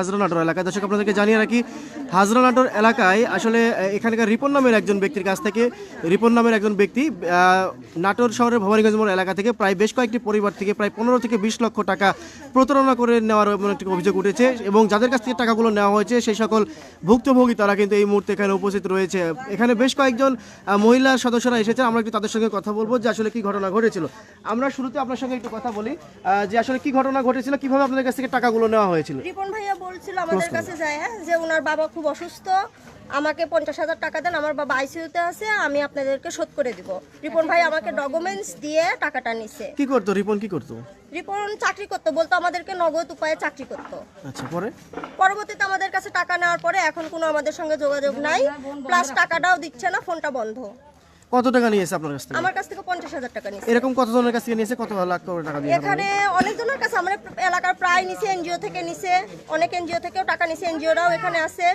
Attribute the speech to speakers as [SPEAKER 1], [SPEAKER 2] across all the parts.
[SPEAKER 1] হাজরা নাটোর এলাকায়। দর্শক, আপনাদেরকে জানিয়ে রাখি, হাজরা নাটোর এলাকায় আসলে এখানকার রিপন নামের একজন ব্যক্তির কাছ থেকে, রিপন নামের একজন ব্যক্তি নাটোর শহরের ভবানীগঞ্জ মোড় এলাকা থেকে প্রায় বেশ কয়েকটি পরিবার থেকে প্রায় পনেরো থেকে বিশ লক্ষ টাকা প্রতারণা করে নেওয়ার এমন একটি অভিযোগ উঠেছে এবং যাদের কাছ থেকে টাকাগুলো নেওয়া হয়েছে, সেই সকল ভুক্তভোগী তারা কিন্তু এই মুহূর্তে এখানে উপস্থিত রয়েছে। এখানে বেশ কয়েকজন মহিলা সদস্যরা এসেছে আমরা একটু তাদের সঙ্গে কথা বলব যে আসলে কি ঘটনা ঘটেছিল। আমরা শুরুতে আপনার সঙ্গে একটু কথা বলি যে আসলে কি ঘটনা ঘটেছিল, কীভাবে আপনাদের কাছ থেকে টাকাগুলো নেওয়া হয়েছিল?
[SPEAKER 2] রিপন ভাইয়া বলছিল আমাদের কাছে যায় হ্যাঁ, যে ওনার বাবা খুব অসুস্থ আমাকে পঞ্চাশ হাজার টাকা দেন আমার বাবা আইসিইউতে আছে আমি আপনাদেরকে শোধ করে দিব। রিপন ভাই আমাকে ডকুমেন্টস দিয়ে টাকাটা নিছে।
[SPEAKER 1] কি করতো? রিপন কি করতো?
[SPEAKER 2] রিপন চাকরি করতো বলতো আমাদেরকে নগদ উপায়ে চাকরি করতো।
[SPEAKER 1] আচ্ছা পরে?
[SPEAKER 2] পরবর্তীতে আমাদের কাছে টাকা নেওয়ার পরে এখন কোনো আমাদের সঙ্গে যোগাযোগ নাই প্লাস টাকাটাও দিচ্ছে না ফোনটা বন্ধ।
[SPEAKER 1] কত টাকা নিয়েছে আপনার কাছ থেকে?
[SPEAKER 2] আমার কাছ থেকে পঞ্চাশ হাজার টাকা নিছে
[SPEAKER 1] এরকম কতজনের কাছ থেকে নিয়েছে? কত লাখ করে টাকা দিয়ে
[SPEAKER 2] এখানে অনেকজনের কাছে আমরা এলাকার প্রায় নিছে এনজিও থেকে নিছে। অনেক এনজিও থেকেও টাকা নিছে এনজিওরাও এখানে আছে।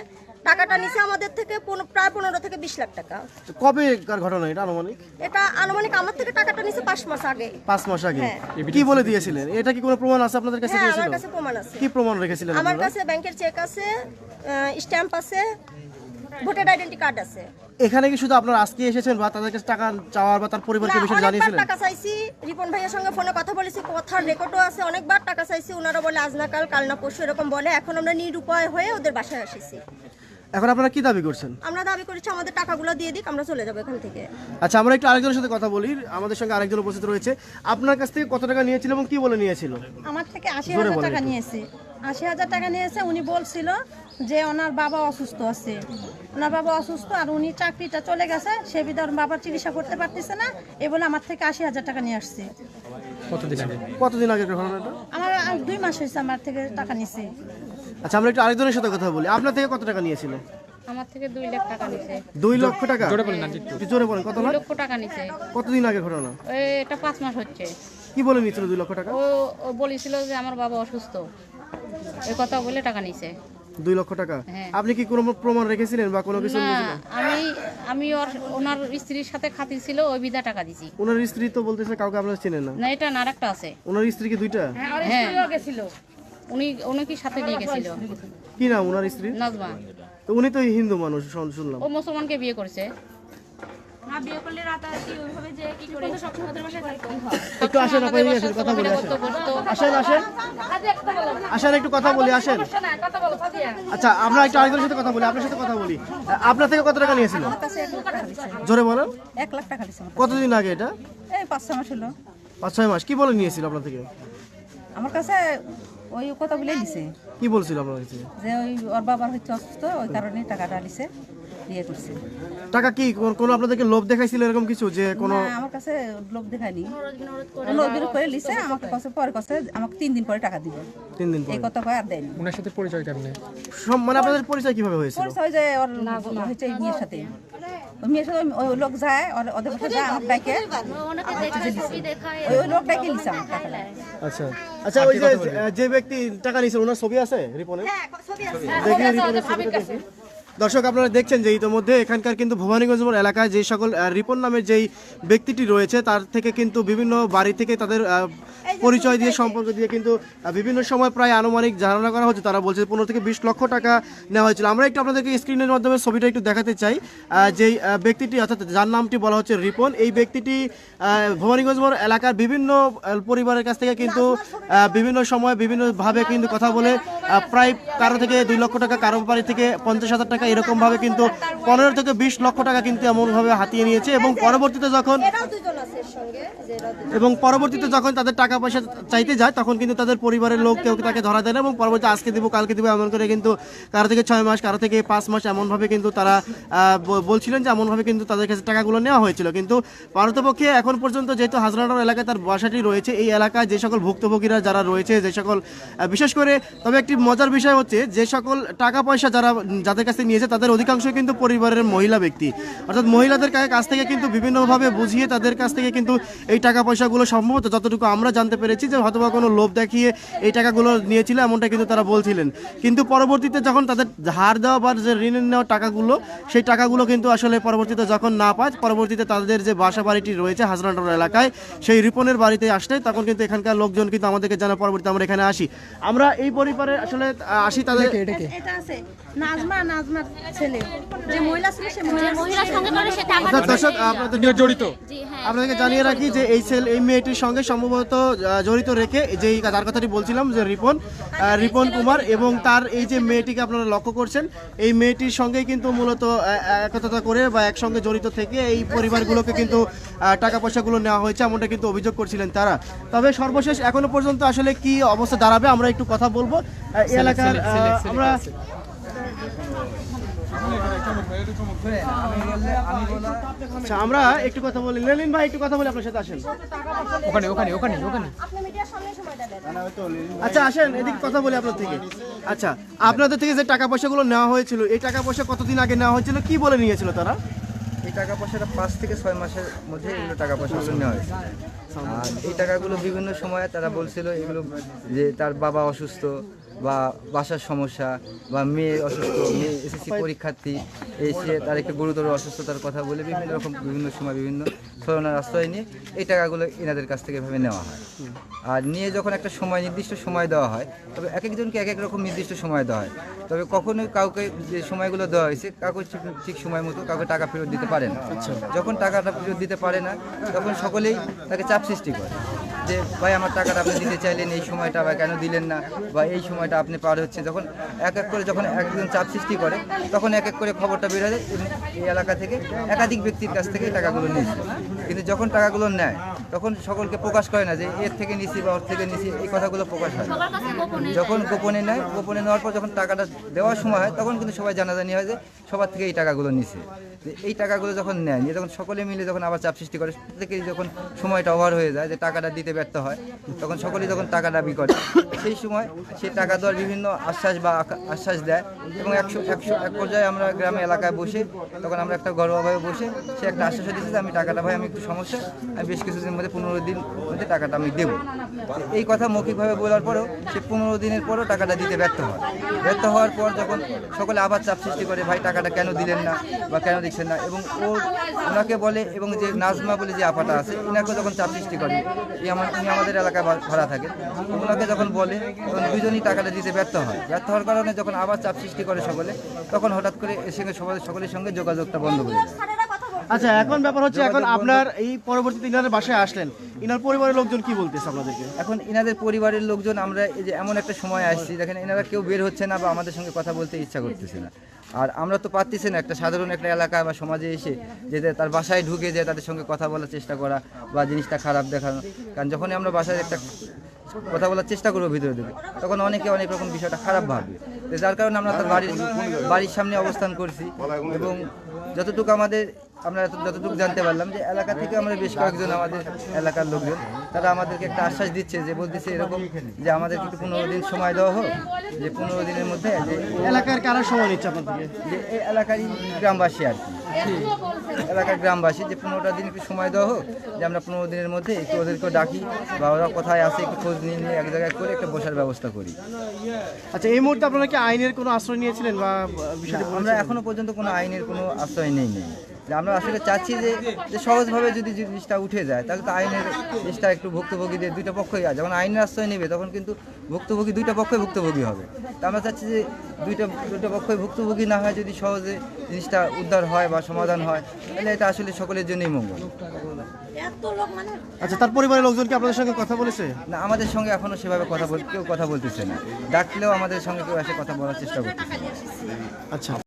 [SPEAKER 2] টাকাটা নিছে আমাদের থেকে পনেরো- প্রায় পনেরো থেকে বিশ লাখ টাকা।
[SPEAKER 1] কবে কার ঘটনা এটা আনুমানিক?
[SPEAKER 2] এটা আনুমানিক আমার থেকে টাকাটা নিছে পাঁচ মাস আগে।
[SPEAKER 1] পাঁচ মাস আগে।
[SPEAKER 2] হ্যাঁ।
[SPEAKER 1] কি বলে দিয়েছিলেন? এটা কি কোনো প্রমাণ আছে আপনাদের কাছে
[SPEAKER 2] হ্যাঁ আমার কাছে প্রমাণ আছে।
[SPEAKER 1] কি প্রমাণ রেখেছিলেন
[SPEAKER 2] আমার কাছে ব্যাংকের চেক আছে স্ট্যাম্প আছে ভোটার আইডেন্টি কার্ড আছে।
[SPEAKER 1] এখানে কি শুধু আপনারা আজকে এসেছেন বা তাদের কাছে টাকা চাওয়ার বা তার পরিবারকে বিষয়ে জানিয়েছিলেন?
[SPEAKER 2] টাকা চাইছি। রিপন ভাইয়ের সঙ্গে ফোনে কথা বলেছি কথার রেকর্ডও আছে অনেকবার টাকা চাইছি ওনারা বলে আজ না কাল কাল না পরশু এরকম বলে। এখন আমরা নিরুপায় হয়ে ওদের বাসায় আসিছি।
[SPEAKER 1] এখন আপনারা কি দাবি করছেন?
[SPEAKER 2] আমরা দাবি করেছি আমাদের টাকাগুলো দিয়ে দিক আমরা চলে যাব এখান থেকে।
[SPEAKER 1] আচ্ছা আমরা একটু আরেকজনের সাথে কথা বলি। আমাদের সঙ্গে আরেকজন উপস্থিত রয়েছে। আপনার কাছ থেকে কত টাকা নিয়েছিল এবং কি বলে নিয়েছিল?
[SPEAKER 3] আমার থেকে আশি হাজার টাকা। নিয়েছে। আশি হাজার টাকা নিয়েছে উনি বলছিল যে ওনার বাবা অসুস্থ আছে। ওনার বাবা অসুস্থ আর উনি চাকরিটা চলে গেছে সে বিধা বাবার চিকিৎসা করতে পারতেছে না এ বলে আমার থেকে আশি হাজার টাকা নিয়ে আসছে।
[SPEAKER 1] কতদিন আগে? ঘটনাটা?
[SPEAKER 3] আমার দুই মাস হয়েছে আমার থেকে টাকা নিছে।
[SPEAKER 1] আচ্ছা আমরা একটু আরেকজনের সাথে কথা বলি। আপনার থেকে কত টাকা নিয়েছিল?
[SPEAKER 4] আমার থেকে দুই লাখ টাকা নিছে।
[SPEAKER 1] দুই লক্ষ টাকা? জোরে বলেন একটু। জোরে বলেন কত লাখ?
[SPEAKER 4] লক্ষ টাকা নিছে।
[SPEAKER 1] কতদিন আগে ঘটনা?
[SPEAKER 4] এটা পাঁচ মাস হচ্ছে।
[SPEAKER 1] কি বলে নিয়েছিল দুই লক্ষ টাকা?
[SPEAKER 4] ও বলেছিল যে আমার বাবা অসুস্থ। এই কথা বলে টাকা নিছে।
[SPEAKER 1] দুই লক্ষ টাকা?
[SPEAKER 4] হ্যাঁ।
[SPEAKER 1] আপনি কি কোনো প্রমাণ রেখেছিলেন বা কোনো কিছু
[SPEAKER 4] আমি আমি ওর ওনার স্ত্রীর সাথে খাতি ছিল ওই বিধা টাকা দিছি।
[SPEAKER 1] ওনার স্ত্রী তো বলতেছে কাউকে আপনারা চেনেন না।
[SPEAKER 4] না এটা না আরেকটা আছে।
[SPEAKER 1] ওনার স্ত্রী কি দুইটা?
[SPEAKER 4] হ্যাঁ উনি উনি কি সাথে নিয়ে গেছিল?
[SPEAKER 1] কি নাম ওনার স্ত্রী
[SPEAKER 4] নাজমা।
[SPEAKER 1] তো উনি তো হিন্দু মানুষ শুন- শুনলাম।
[SPEAKER 4] ও মুসলমানকে বিয়ে করছে।
[SPEAKER 1] একটু আসেন আপনার আসেন, কথা বলি আসেন। আসেন আসেন। আসেন একটু কথা বলি আসেন। আচ্ছা আমরা একটু আরেকজনের সাথে কথা বলি আপনার সাথে কথা বলি। আপনার থেকে কত টাকা নিয়েছিল? জোরে বলেন।
[SPEAKER 3] এক লাখ টাকা
[SPEAKER 1] কতদিন আগে এটা?
[SPEAKER 3] এই পাঁচ ছ মাস হলো।
[SPEAKER 1] পাঁচ ছয় মাস। কি বলে নিয়েছিল আপনার থেকে?
[SPEAKER 3] আমার কাছে ওই কথা বলে দিছে।
[SPEAKER 1] কি বলছিল আপনার কাছে?
[SPEAKER 3] যে ওই ওর বাবার হচ্ছে অসুস্থ ওই কারণে টাকাটা দিছে। বিয়ে করছে
[SPEAKER 1] টাকা কি কোন- আপনাদেরকে লোভ দেখাইছিল এরকম কিছু যে কোনো
[SPEAKER 3] আমার কাছে দেখায়নি। বিরোধ করে লিছে আমাকে কাছে পরে কাছে আমাকে তিন দিন পরে টাকা দিবে।
[SPEAKER 1] তিন দিন পরে।
[SPEAKER 3] এই কথা কয় আর দেয়নি।
[SPEAKER 5] ওনার সাথে পরিচয় কেমনে?
[SPEAKER 1] সব- মানে আপনাদের পরিচয় কীভাবে হয়েছিল?
[SPEAKER 3] পরিচয় যে ওর হচ্ছে এই মেয়ের সাথে মেয়ের সাথে ওই- ওই লোক যায় ওর- ওদের পাশে যায় আমার ওই ওই লোক লিছে আমার
[SPEAKER 1] আচ্ছা। আচ্ছা ওই যে যে ব্যক্তি টাকা নিয়েছিল ওনার ছবি আছে রিপনে দেখি রিপনের ছবিটা দেখি। দর্শক, আপনারা দেখছেন যে ইতিমধ্যে এখানকার কিন্তু ভবানীগঞ্জ এলাকায় যে সকল রিপন নামের যেই ব্যক্তিটি রয়েছে, তার থেকে কিন্তু বিভিন্ন বাড়ি থেকে তাদের পরিচয় দিয়ে, সম্পর্ক দিয়ে কিন্তু বিভিন্ন সময় প্রায় আনুমানিক ধারণা করা হচ্ছে। তারা বলছে পনেরো থেকে বিশ লক্ষ টাকা নেওয়া হয়েছিল। আমরা একটু আপনাদেরকে স্ক্রিনের মাধ্যমে ছবিটা একটু দেখাতে চাই। যেই ব্যক্তিটি, অর্থাৎ যার নামটি বলা হচ্ছে রিপন, এই ব্যক্তিটি ভবানীগঞ্জ এলাকার বিভিন্ন পরিবারের কাছ থেকে কিন্তু বিভিন্ন সময় বিভিন্নভাবে কিন্তু কথা বলে প্রায় কারও থেকে দুই লক্ষ টাকা, কারও বাড়ি থেকে পঞ্চাশ হাজার টাকা, এরকমভাবে কিন্তু পনেরো থেকে বিশ লক্ষ টাকা কিন্তু এমনভাবে হাতিয়ে নিয়েছে। এবং পরবর্তীতে যখন। এবং পরবর্তীতে যখন তাদের টাকা পয়সা চাইতে যায়, তখন কিন্তু তাদের পরিবারের লোক কেউ তাকে ধরা দেয় না এবং পরবর্তী আজকে দিব, কালকে দিব, এমন করে কিন্তু কারও থেকে ছয় মাস, কারও থেকে পাঁচ মাস এমনভাবে কিন্তু তারা বলছিলেন যে এমনভাবে কিন্তু তাদের কাছে টাকাগুলো নেওয়া হয়েছিল। কিন্তু পারতপক্ষে এখন পর্যন্ত যেহেতু হাজরানগর এলাকায় তার বাসাটি রয়েছে, এই এলাকায় যে সকল ভুক্তভোগীরা যারা রয়েছে, যে সকল বিশেষ করে, তবে একটি মজার বিষয় হচ্ছে যে সকল টাকা পয়সা যারা যাদের কাছে নিয়েছে, তাদের অধিকাংশ কিন্তু পরিবারের মহিলা ব্যক্তি। অর্থাৎ মহিলাদের কাছ থেকে কিন্তু বিভিন্নভাবে বুঝিয়ে তাদের কাছ থেকে কিন্তু এই টাকা পয়সাগুলো সম্ভবত যতটুকু আমরা জানতে পেরেছি যে হয়তোবা কোনো লোভ দেখিয়ে এই টাকাগুলো নিয়েছিল এমনটা কিন্তু তারা বলছিলেন। কিন্তু পরবর্তীতে যখন তাদের ধার দেওয়া বা যে ঋণের নেওয়া টাকাগুলো সেই টাকাগুলো কিন্তু আসলে পরবর্তীতে যখন না পায় পরবর্তীতে তাদের যে বাসা বাড়িটি রয়েছে হাজরানগর এলাকায় সেই রিপনের বাড়িতে আসলে তখন কিন্তু এখানকার লোকজন কিন্তু আমাদেরকে জানা পরবর্তীতে আমরা এখানে আসি। আমরা এই পরিবারে আসলে আসি তাদের
[SPEAKER 3] নাজমা নাজমার ছেলে। যে মহিলা ছিল সে মহিলা
[SPEAKER 5] সঙ্গে করে সে টাকা
[SPEAKER 1] দর্শক আপনাদের জড়িত।
[SPEAKER 5] জি
[SPEAKER 1] আপনাদেরকে জানিয়ে রাখি যে এই সেল এই মেয়েটির সঙ্গে সম্ভবত জড়িত রেখে যে যার কথাটি বলছিলাম যে রিপন রিপন কুমার এবং তার এই যে মেয়েটিকে আপনারা লক্ষ্য করছেন এই মেয়েটির সঙ্গেই কিন্তু মূলত একতা করে বা একসঙ্গে জড়িত থেকে এই পরিবারগুলোকে কিন্তু টাকা পয়সাগুলো নেওয়া হয়েছে এমনটা কিন্তু অভিযোগ করছিলেন তারা। তবে সর্বশেষ এখনও পর্যন্ত আসলে কি অবস্থা দাঁড়াবে আমরা একটু কথা বলব। এই এলাকার আমরা আচ্ছা আমরা একটু কথা বলি। লেলিন ভাই একটু কথা বলি আপনার সাথে আসেন।
[SPEAKER 6] ওখানে ওখানে ওখানে ওখানে।
[SPEAKER 2] আপনি মিডিয়ার সামনে সময়টা দেন
[SPEAKER 1] আচ্ছা আসেন এদিকে কথা বলি আপনার থেকে। আচ্ছা আপনাদের থেকে যে টাকা পয়সাগুলো নেওয়া হয়েছিল এই টাকা পয়সা কতদিন আগে নেওয়া হয়েছিল? কি বলে নিয়েছিল তারা?
[SPEAKER 7] এই টাকা পয়সাটা পাঁচ থেকে ছয় মাসের মধ্যে এগুলো টাকা পয়সাগুলো নেওয়া হয়েছে। আর এই টাকাগুলো বিভিন্ন সময়ে তারা বলছিল এগুলো যে তার বাবা অসুস্থ বা বাসার সমস্যা বা মেয়ে অসুস্থ মেয়ে এসএসসি পরীক্ষার্থী এসে তার একটু গুরুতর অসুস্থতার কথা বলে বিভিন্ন রকম বিভিন্ন সময় বিভিন্ন ছলনার আশ্রয় নিয়ে এই টাকাগুলো এনাদের কাছ থেকে এভাবে নেওয়া হয়। আর নিয়ে যখন একটা সময় নির্দিষ্ট সময় দেওয়া হয় তবে এক একজনকে এক এক রকম নির্দিষ্ট সময় দেওয়া হয়। তবে কখনোই কাউকে যে সময়গুলো দেওয়া হয়েছে কাউকে ঠিক ঠিক সময় মতো কাউকে টাকা ফেরত দিতে পারে না। যখন টাকাটা ফেরত দিতে পারে না তখন সকলেই তাকে চাপ সৃষ্টি করে। যে, ভাই, আমার টাকাটা আপনি দিতে চাইলেন, এই সময়টা বা কেন দিলেন না? বা এই সময়টা আপনি পার হচ্ছে যখন এক এক করে যখন একজন চাপ সৃষ্টি করে, তখন এক এক করে খবরটা বেরোয় এই এলাকা থেকে একাধিক ব্যক্তির কাছ থেকে টাকাগুলো নিয়েছে কিন্তু যখন টাকাগুলো নেয় তখন সকলকে প্রকাশ করে না যে এর থেকে নিছি বা ওর থেকে নিছি এই কথাগুলো প্রকাশ হয় যখন গোপনে নেয় গোপনে নেওয়ার পর যখন টাকাটা দেওয়ার সময় হয় তখন কিন্তু সবাই জানাজানি হয় যে সবার থেকে এই টাকাগুলো নিছে। এই টাকাগুলো যখন নেয় নিয়ে যখন সকলে মিলে যখন আবার চাপ সৃষ্টি করে প্রত্যেকেই যখন সময়টা ওভার হয়ে যায় যে টাকাটা দিতে ব্যর্থ হয় তখন সকলেই যখন টাকা দাবি করে সেই সময় সেই টাকা দেওয়ার বিভিন্ন আশ্বাস বা আশ্বাস দেয় এবং একশো একশো এক পর্যায়ে আমরা গ্রামে এলাকায় বসে তখন আমরা একটা ঘরোয়াভাবে বসে সে একটা আশ্বাস দিয়েছে যে আমি টাকাটা ভাই আমি একটু সমস্যা, আমি বেশ কিছুদিনের মধ্যে পনেরো দিন মধ্যে টাকাটা আমি দেবো। এই কথা মৌখিকভাবে বলার পরেও সে পনেরো দিনের পরও টাকাটা দিতে ব্যর্থ হয়। ব্যর্থ হওয়ার পর যখন সকলে আবার চাপ সৃষ্টি করে, ভাই, টাকাটা কেন দিলেন না বা কেন দিচ্ছেন না? এবং ও ওনাকে বলে এবং যে নাজমা বলে যে আপাটা আছে ওনাকে যখন চাপ সৃষ্টি করে। এই আমার, উনি আমাদের এলাকায় ভাড়া থাকে। ওনাকে যখন বলে, তখন দুজনই টাকাটা দিতে ব্যর্থ হয়। ব্যর্থ হওয়ার কারণে যখন আবার চাপ সৃষ্টি করে সকলে, তখন হঠাৎ করে এর সঙ্গে সকলের সঙ্গে যোগাযোগটা বন্ধ করে
[SPEAKER 2] বলছে
[SPEAKER 1] আচ্ছা এখন ব্যাপার হচ্ছে এখন আপনার এই পরবর্তীতে ইনার বাসায় আসলেন। ইনার পরিবারের লোকজন কি বলতেছে আপনাদেরকে?
[SPEAKER 7] এখন এনাদের পরিবারের লোকজন আমরা এই যে এমন একটা সময় আসছি দেখেন এনারা কেউ বের হচ্ছে না বা আমাদের সঙ্গে কথা বলতে ইচ্ছা করতেছে না। আর আমরা তো পারতেছি না একটা সাধারণ একটা এলাকায় বা সমাজে এসে যে তার বাসায় ঢুকে যে তাদের সঙ্গে কথা বলার চেষ্টা করা বা জিনিসটা খারাপ দেখানো। কারণ যখনই আমরা বাসায় একটা কথা বলার চেষ্টা করব ভিতরে দিকে তখন অনেকে অনেক রকম বিষয়টা খারাপ ভাববে। তো যার কারণে আমরা তার বাড়ির বাড়ির সামনে অবস্থান করছি এবং যতটুকু আমাদের আমরা যতটুকু জানতে পারলাম যে এলাকা থেকে আমরা বেশ কয়েকজন আমাদের এলাকার লোকজন তারা আমাদেরকে একটা আশ্বাস দিচ্ছে যে বলতেছে এরকম যে আমাদেরকে একটু পনেরো দিন সময় দেওয়া হোক যে পনেরো দিনের মধ্যে যে
[SPEAKER 1] এলাকার কারা সময় নিচ্ছে আপনার থেকে
[SPEAKER 7] যে এই এলাকারই গ্রামবাসী আর কি। এলাকার গ্রামবাসী যে পনেরোটা দিন একটু সময় দেওয়া হোক যে আমরা পনেরো দিনের মধ্যে একটু ওদেরকে ডাকি বা ওরা কোথায় আসে একটু খোঁজ নিয়ে নিয়ে এক জায়গায় করে একটা বসার ব্যবস্থা করি।
[SPEAKER 1] আচ্ছা এই মুহূর্তে আপনারা কি আইনের কোনো আশ্রয় নিয়েছিলেন বা
[SPEAKER 7] আমরা এখনও পর্যন্ত কোনো আইনের কোনো আশ্রয় নেই নেই। যে আমরা আসলে চাচ্ছি যে যে সহজভাবে যদি জিনিসটা উঠে যায় তাহলে তো আইনের জিনিসটা একটু ভুক্তভোগীদের দুইটা পক্ষই আছে। যখন আইনের আশ্রয় নেবে তখন কিন্তু ভুক্তভোগী দুইটা পক্ষই ভুক্তভোগী হবে। তা আমরা চাচ্ছি যে দুইটা দুইটা পক্ষই ভুক্তভোগী না হয় যদি সহজে জিনিসটা উদ্ধার হয় বা সমাধান হয় তাহলে এটা আসলে সকলের জন্যই মঙ্গল।
[SPEAKER 3] এত লোক মানে
[SPEAKER 1] আচ্ছা তার পরিবারের লোকজন কি আপনাদের সঙ্গে কথা বলেছে?
[SPEAKER 7] না আমাদের সঙ্গে এখনও সেভাবে কথা বল কেউ কথা বলতেছে না। ডাকলেও আমাদের সঙ্গে কেউ এসে কথা বলার চেষ্টা করতেছে না।
[SPEAKER 1] আচ্ছা।